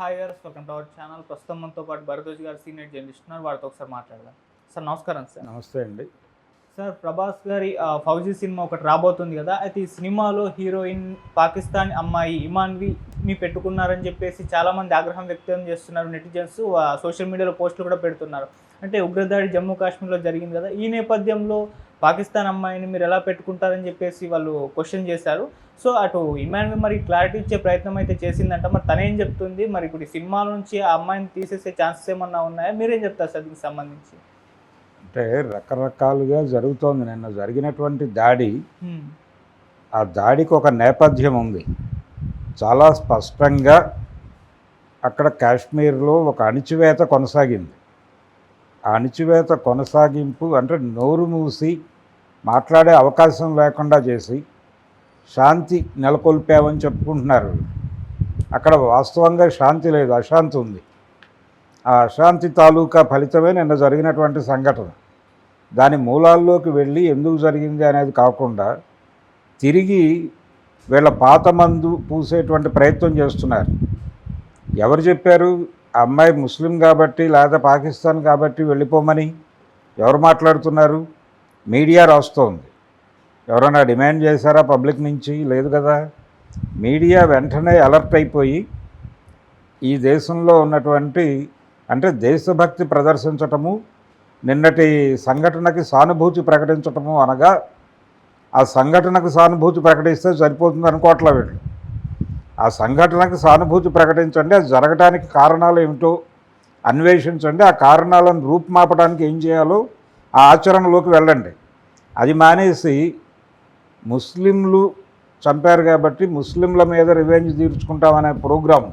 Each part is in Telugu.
హాయ్ గారు వెల్కమ్ టు అవర్ ఛానల్ ప్రస్తుతం మనతో పాటు భరద్వాజ్ గారు సీనియర్ జర్నలిస్ట్ ఉన్నారు. వారితో ఒకసారి మాట్లాడదాం. సార్ నమస్కారం సార్. నమస్తే అండి. సార్ ప్రభాస్ గారి ఫౌజీ సినిమా ఒకటి రాబోతుంది కదా అయితే ఈ సినిమాలో హీరోయిన్ పాకిస్తాన్ అమ్మాయి ఇమాన్విని పెట్టుకున్నారని చెప్పేసి చాలామంది ఆగ్రహం వ్యక్తం చేస్తున్నారు నెటిజన్స్ సోషల్ మీడియాలో పోస్టులు కూడా పెడుతున్నారు. అంటే ఉగ్రదాడి జమ్మూ కాశ్మీర్లో జరిగింది కదా ఈ నేపథ్యంలో పాకిస్తాన్ అమ్మాయిని మీరు ఎలా పెట్టుకుంటారని చెప్పేసి వాళ్ళు క్వశ్చన్ చేశారు. సో అటు ఇమాన్వి మరి క్లారిటీ ఇచ్చే ప్రయత్నం అయితే చేసిందంట మరి తనేం చెప్తుంది? మరి ఇప్పుడు ఈ సినిమా నుంచి ఆ అమ్మాయిని తీసేసే ఛాన్సెస్ ఏమన్నా ఉన్నాయా? మీరేం చెప్తారు సార్ దీనికి సంబంధించి? అంటే రకరకాలుగా జరుగుతోంది. నిన్న జరిగినటువంటి దాడి. ఆ దాడికి ఒక నేపథ్యం ఉంది. చాలా స్పష్టంగా అక్కడ కాశ్మీర్లో ఒక అణిచివేత కొనసాగింది. ఆ అణిచివేత కొనసాగింపు అంటే నోరు మూసి మాట్లాడే అవకాశం లేకుండా చేసి శాంతి నెలకొల్పామని చెప్పుకుంటున్నారు. అక్కడ వాస్తవంగా శాంతి లేదు అశాంతి ఉంది. ఆ అశాంతి తాలూకా ఫలితమే నిన్న జరిగినటువంటి సంఘటన. దాని మూలాల్లోకి వెళ్ళి ఎందుకు జరిగింది అనేది కాకుండా తిరిగి వీళ్ళ పాత మందు పూసేటువంటి ప్రయత్నం చేస్తున్నారు. ఎవరు చెప్పారు? అమ్మాయి ముస్లిం కాబట్టి లేదా పాకిస్తాన్ కాబట్టి వెళ్ళిపోమని ఎవరు మాట్లాడుతున్నారు? మీడియా రాస్తోంది. ఎవరైనా డిమాండ్ చేశారా పబ్లిక్ నుంచి? లేదు కదా. మీడియా వెంటనే అలర్ట్ అయిపోయి ఈ దేశంలో ఉన్నటువంటి అంటే దేశభక్తి ప్రదర్శించటము నిన్నటి సంఘటనకి సానుభూతి ప్రకటించటము అనగా ఆ సంఘటనకు సానుభూతి ప్రకటిస్తే సరిపోతుంది అనుకోవట్లే వీళ్ళు. ఆ సంఘటనకు సానుభూతి ప్రకటించండి అది జరగడానికి కారణాలు ఏమిటో అన్వేషించండి ఆ కారణాలను రూపుమాపడానికి ఏం చేయాలో ఆ ఆచరణలోకి వెళ్ళండి. అది మానేసి ముస్లింలు చంపారు కాబట్టి ముస్లింల మీద రివెంజ్ తీర్చుకుంటామనే ప్రోగ్రాం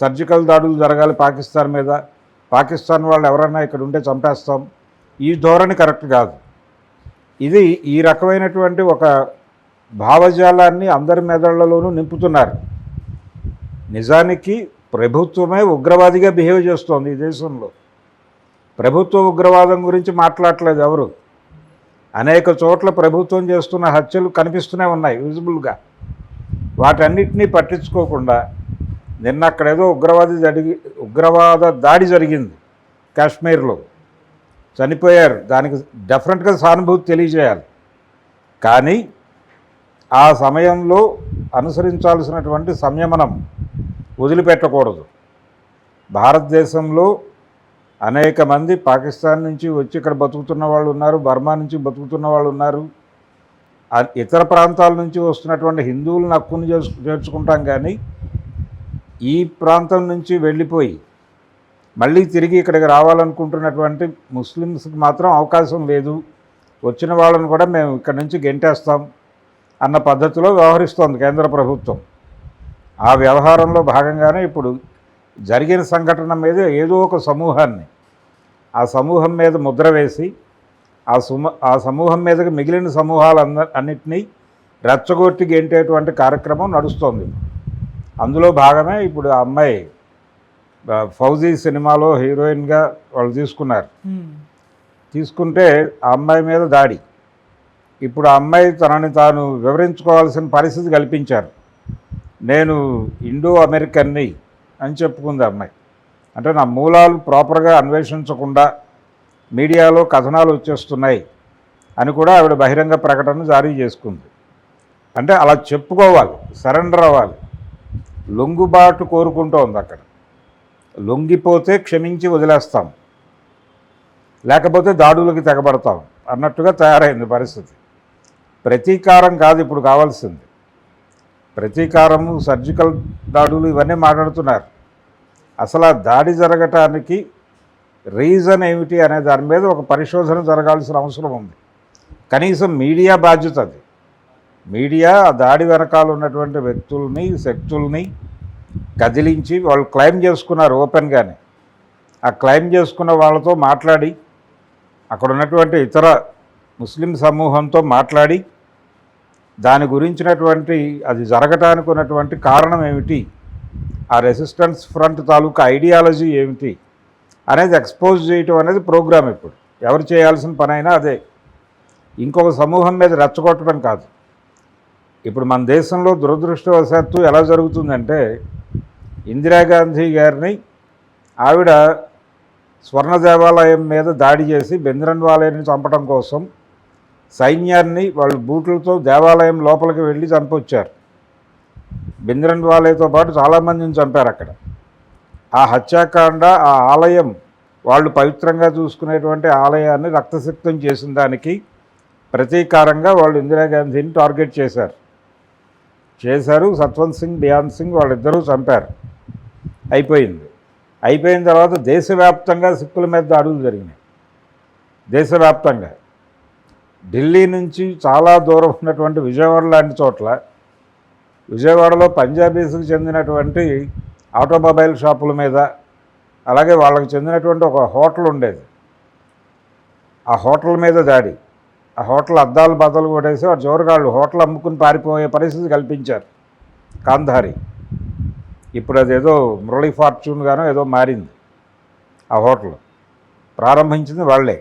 సర్జికల్ దాడులు జరగాలి పాకిస్తాన్ మీద పాకిస్తాన్ వాళ్ళు ఎవరైనా ఇక్కడ ఉంటే చంపేస్తాం. ఈ ధోరణి కరెక్ట్ కాదు. ఇది ఈ రకమైనటువంటి ఒక భావజాలాన్ని అందరి మెదళ్ళలోనూ నింపుతున్నారు. నిజానికి ప్రభుత్వమే ఉగ్రవాదిగా బిహేవ్ చేస్తోంది ఈ దేశంలో. ప్రభుత్వ ఉగ్రవాదం గురించి మాట్లాడట్లేదు ఎవరు. అనేక చోట్ల ప్రభుత్వం చేస్తున్న హత్యలు కనిపిస్తూనే ఉన్నాయి విజిబుల్గా. వాటన్నిటినీ పట్టించుకోకుండా నిన్న అక్కడ ఏదో ఉగ్రవాది జరిగి ఉగ్రవాద దాడి జరిగింది కాశ్మీర్లో. చనిపోయారు. దానికి డెఫరెంట్గా సానుభూతి తెలియజేయాలి. కానీ ఆ సమయంలో అనుసరించాల్సినటువంటి సంయమనం వదిలిపెట్టకూడదు. భారతదేశంలో అనేక మంది పాకిస్తాన్ నుంచి వచ్చి ఇక్కడ బతుకుతున్న వాళ్ళు ఉన్నారు బర్మా నుంచి బతుకుతున్న వాళ్ళు ఉన్నారు. ఇతర ప్రాంతాల నుంచి వస్తున్నటువంటి హిందువులను హక్కును చేసు చేర్చుకుంటాం కానీ ఈ ప్రాంతం నుంచి వెళ్ళిపోయి మళ్ళీ తిరిగి ఇక్కడికి రావాలనుకుంటున్నటువంటి ముస్లిమ్స్కి మాత్రం అవకాశం లేదు. వచ్చిన వాళ్ళని కూడా మేము ఇక్కడ నుంచి గెంటేస్తాం అన్న పద్ధతిలో వ్యవహరిస్తోంది కేంద్ర ప్రభుత్వం. ఆ వ్యవహారంలో భాగంగానే ఇప్పుడు జరిగిన సంఘటన మీద ఏదో ఒక సమూహాన్ని ఆ సమూహం మీద ముద్ర వేసి ఆ సుమ ఆ సమూహం మీదకి మిగిలిన సమూహాలు అన్నిటినీ రెచ్చగొట్టి గెంటేటువంటి కార్యక్రమం నడుస్తోంది. అందులో భాగమే ఇప్పుడు ఆ అమ్మాయి ఫౌజీ సినిమాలో హీరోయిన్గా వాళ్ళు తీసుకున్నారు. తీసుకుంటే ఆ అమ్మాయి మీద దాడి. ఇప్పుడు ఆ అమ్మాయి తనని తాను వివరించుకోవాల్సిన పరిస్థితి కల్పించారు. నేను ఇండో అమెరికన్ని అని చెప్పుకుంది ఆ అమ్మాయి. అంటే నా మూలాలు ప్రాపర్గా అన్వేషించకుండా మీడియాలో కథనాలు వచ్చేస్తున్నాయి అని కూడా ఆవిడ బహిరంగ ప్రకటన జారీ చేసుకుంది. అంటే అలా చెప్పుకోవాలి సరెండర్ అవ్వాలి. లొంగుబాటు కోరుకుంటూ ఉంది అక్కడ. లొంగిపోతే క్షమించి వదిలేస్తాం. లేకపోతే దాడులకి తెగబడతాం అన్నట్టుగా తయారైంది పరిస్థితి. ప్రతీకారం కాదు ఇప్పుడు కావాల్సింది. ప్రతీకారము సర్జికల్ దాడులు ఇవన్నీ మాట్లాడుతున్నారు. అసలు ఆ దాడి జరగటానికి రీజన్ ఏమిటి అనే దాని మీద ఒక పరిశోధన జరగాల్సిన అవసరం ఉంది. కనీసం మీడియా బాధ్యత అది. మీడియా ఆ దాడి వెనకాల ఉన్నటువంటి వ్యక్తుల్ని శక్తుల్ని కదిలించి వాళ్ళు క్లెయిమ్ చేసుకున్నారు ఓపెన్గానే. ఆ క్లెయిమ్ చేసుకున్న వాళ్ళతో మాట్లాడి అక్కడ ఉన్నటువంటి ఇతర ముస్లిం సమూహంతో మాట్లాడి దాని గురించినటువంటి అది జరగటానికి ఉన్నటువంటి కారణం ఏమిటి? ఆ రెసిస్టెన్స్ ఫ్రంట్ తాలూకా ఐడియాలజీ ఏమిటి? అనేది ఎక్స్పోజ్ చేయటం అనేది ప్రోగ్రామ్ ఇప్పుడు. ఎవరు చేయాల్సిన పనైనా అదే. ఇంకొక సమూహం మీద రెచ్చగొట్టడం కాదు. ఇప్పుడు మన దేశంలో దురదృష్టవశాత్తు ఎలా జరుగుతుందంటే ఇందిరాగాంధీ గారిని ఆవిడ స్వర్ణ దేవాలయం మీద దాడి చేసి బెంద్రన్వాలయాన్ని చంపడం కోసం సైన్యాన్ని వాళ్ళు బూట్లతో దేవాలయం లోపలికి వెళ్ళి చంపొచ్చారు. బెంద్రన్వాలయతో పాటు చాలామందిని చంపారు అక్కడ. ఆ హత్యాకాండ ఆ ఆలయం వాళ్ళు పవిత్రంగా చూసుకునేటువంటి ఆలయాన్ని రక్తసిక్తం చేసిన దానికి ప్రతీకారంగా వాళ్ళు ఇందిరాగాంధీని టార్గెట్ చేశారు. చేశారు. సత్వంత్ సింగ్ బియాన్ సింగ్ వాళ్ళిద్దరూ చంపారు. అయిపోయింది. అయిపోయిన తర్వాత దేశవ్యాప్తంగా సిక్కుల మీద దాడులు జరిగినాయి. దేశవ్యాప్తంగా. ఢిల్లీ నుంచి చాలా దూరం ఉన్నటువంటి విజయవాడ లాంటి చోట్ల విజయవాడలో పంజాబీస్కి చెందినటువంటి ఆటోమొబైల్ షాపుల మీద అలాగే వాళ్ళకి చెందినటువంటి ఒక హోటల్ ఉండేది. ఆ హోటల్ మీద దాడి. ఆ హోటల్ అద్దాలు బద్దలు కొట్టేసి వాడు చివరిగాళ్ళు హోటల్ అమ్ముకుని పారిపోయే పరిస్థితి కల్పించారు. కాంధారి. ఇప్పుడు అదేదో మురళీ ఫార్చ్యూన్ గానో ఏదో మారింది. ఆ హోటల్ ప్రారంభించింది వాళ్ళే.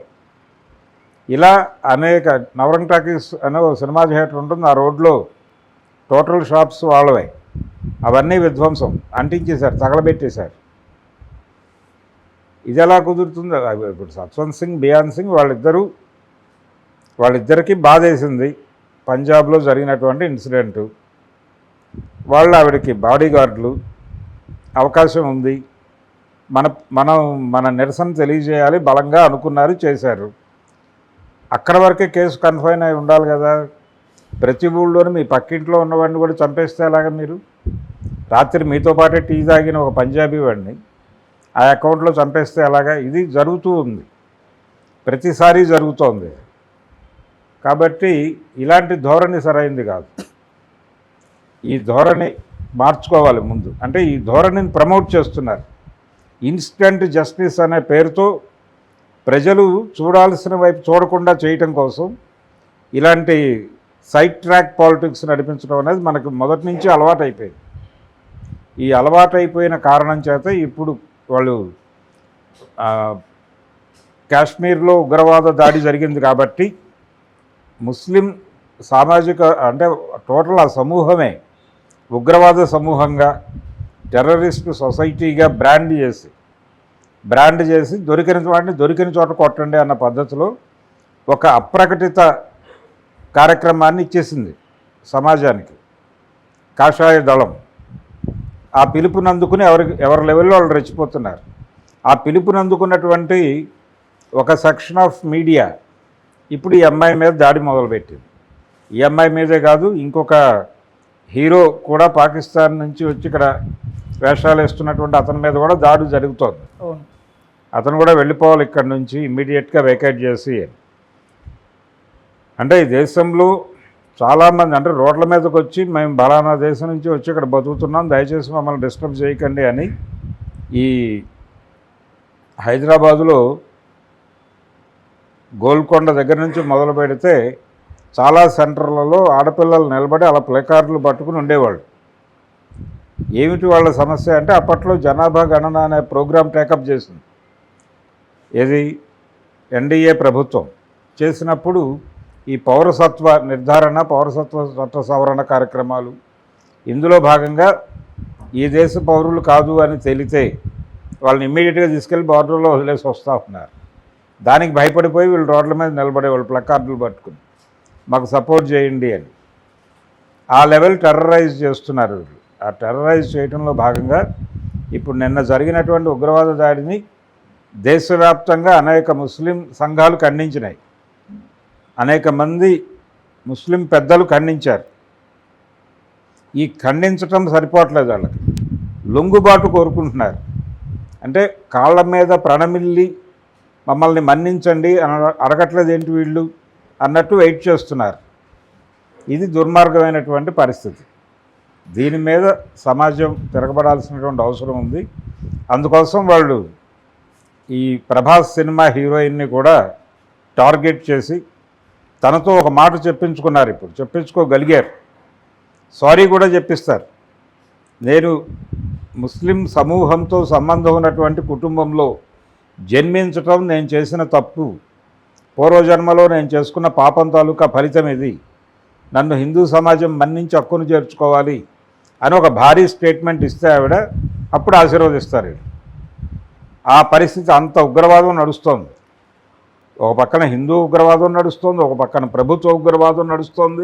ఇలా అనేక నవరంగ్ టాకీస్ అనే ఒక సినిమా థియేటర్ ఉంటుంది. ఆ రోడ్లో టోటల్ షాప్స్ వాళ్ళవే. అవన్నీ విధ్వంసం. అంటించేశారు తగలబెట్టేశారు. ఇది ఎలా కుదురుతుందో? ఇప్పుడు సత్వంత్ సింగ్ బియాన్ సింగ్ వాళ్ళిద్దరూ వాళ్ళిద్దరికీ బాధేసింది. పంజాబ్లో జరిగినటువంటి ఇన్సిడెంటు. వాళ్ళు ఆవిడకి బాడీ గార్డులు అవకాశం ఉంది. మన మనం మన నిరసన తెలియజేయాలి బలంగా అనుకున్నారు చేశారు. అక్కడ వరకే కేసు కన్ఫైన్ అయి ఉండాలి కదా. ప్రతి ఊళ్ళోనూ మీ పక్కింట్లో ఉన్నవాడిని కూడా చంపేస్తే ఎలాగా మీరు? రాత్రి మీతో పాటే టీ తాగిన ఒక పంజాబీ వాడిని ఆ అకౌంట్లో చంపేస్తే ఎలాగా? ఇది జరుగుతూ ఉంది. ప్రతిసారి జరుగుతోంది. కాబట్టి ఇలాంటి ధోరణి సరైంది కాదు. ఈ ధోరణి మార్చుకోవాలి ముందు. అంటే ఈ ధోరణిని ప్రమోట్ చేస్తున్నారు. ఇన్స్టంట్ జస్టిస్ అనే పేరుతో ప్రజలు చూడాల్సిన వైపు చూడకుండా చేయటం కోసం ఇలాంటి సైడ్ ట్రాక్ పాలిటిక్స్ నడిపించడం అనేది మనకు మొదటి నుంచి అలవాటు అయిపోయింది ఈ అలవాటు అయిపోయిన కారణం చేత ఇప్పుడు వాళ్ళు కాశ్మీర్లో ఉగ్రవాద దాడి జరిగింది కాబట్టి ముస్లిం సామాజిక అంటే టోటల్ ఆ సమూహమే ఉగ్రవాద సమూహంగా టెర్రరిస్ట్ సొసైటీగా బ్రాండ్ చేసి బ్రాండ్ చేసి దొరికిన వాటిని దొరికిన చోట కొట్టండి అన్న పద్ధతిలో ఒక అప్రకటిత కార్యక్రమాన్ని ఇచ్చేసింది సమాజానికి. కాషాయ దళం. ఆ పిలుపునందుకుని ఎవరి ఎవరి లెవెల్లో వాళ్ళు రెచ్చిపోతున్నారు. ఆ పిలుపునందుకున్నటువంటి ఒక సెక్షన్ ఆఫ్ మీడియా ఇప్పుడు ఈ అమ్మాయి మీద దాడి మొదలుపెట్టింది. ఈ అమ్మాయి మీదే కాదు ఇంకొక హీరో కూడా పాకిస్తాన్ నుంచి వచ్చి ఇక్కడ వేషాలు వేస్తున్నటువంటి అతని మీద కూడా దాడి జరుగుతోంది. అతను కూడా వెళ్ళిపోవాలి ఇక్కడ నుంచి ఇమ్మీడియట్గా వేకేట్ చేసి అంటే ఈ దేశంలో చాలామంది అంటే రోడ్ల మీదకి వచ్చి మేము బలానా దేశం నుంచి వచ్చి ఇక్కడ బతుకుతున్నాం దయచేసి మమ్మల్ని డిస్టర్బ్ చేయకండి అని ఈ హైదరాబాదులో గోల్కొండ దగ్గర నుంచి మొదలు పెడితే చాలా సెంటర్లలో ఆడపిల్లలు నిలబడి అలా ప్లేకార్డులు పట్టుకుని ఉండేవాళ్ళు. ఏమిటి వాళ్ళ సమస్య అంటే అప్పట్లో జనాభా గణన అనే ప్రోగ్రాం టేకప్ చేసింది. ఏది? ఎన్డీఏ ప్రభుత్వం. చేసినప్పుడు ఈ పౌరసత్వ నిర్ధారణ పౌరసత్వ చట్ట సవరణ కార్యక్రమాలు ఇందులో భాగంగా ఈ దేశ పౌరులు కాదు అని తేలితే వాళ్ళని ఇమ్మీడియట్గా తీసుకెళ్ళి బార్డర్లో వదిలేసి వస్తూ ఉన్నారు. దానికి భయపడిపోయి వీళ్ళు రోడ్ల మీద నిలబడేవాళ్ళు ప్లకార్డులు పట్టుకుని మాకు సపోర్ట్ చేయండి అని. ఆ లెవెల్ టెర్రరైజ్ చేస్తున్నారు వీళ్ళు. ఆ టెర్రరైజ్ చేయడంలో భాగంగా ఇప్పుడు నిన్న జరిగినటువంటి ఉగ్రవాద దాడిని దేశవ్యాప్తంగా అనేక ముస్లిం సంఘాలు ఖండించినాయి. అనేక మంది ముస్లిం పెద్దలు ఖండించారు. ఈ ఖండించటం సరిపోవట్లేదు వాళ్ళకి. లొంగుబాటు కోరుకుంటున్నారు. అంటే కాళ్ళ మీద ప్రణమిల్లి మమ్మల్ని మన్నించండి అని అడగట్లేదు ఏంటి వీళ్ళు అన్నట్టు వెయిట్ చేస్తున్నారు. ఇది దుర్మార్గమైనటువంటి పరిస్థితి. దీని మీద సమాజం తిరగబడాల్సినటువంటి అవసరం ఉంది. అందుకోసం వాళ్ళు ఈ ప్రభాస్ సినిమా హీరోయిన్ని కూడా టార్గెట్ చేసి తనతో ఒక మాట చెప్పించుకున్నారు ఇప్పుడు. చెప్పించుకోగలిగారు. సారీ కూడా చెప్పిస్తారు. నేను ముస్లిం సమూహంతో సంబంధం ఉన్నటువంటి కుటుంబంలో జన్మించటం నేను చేసిన తప్పు. పూర్వజన్మలో నేను చేసుకున్న పాపం తాలూకా ఫలితం ఇది. నన్ను హిందూ సమాజం మన్నించి హక్కును చేర్చుకోవాలి అని ఒక భారీ స్టేట్మెంట్ ఇస్తే ఆవిడ అప్పుడు ఆశీర్వదిస్తారు ఆ పరిస్థితి అంత ఉగ్రవాదం నడుస్తోంది. ఒక పక్కన హిందూ ఉగ్రవాదం నడుస్తోంది ఒక పక్కన ప్రభుత్వ ఉగ్రవాదం నడుస్తోంది.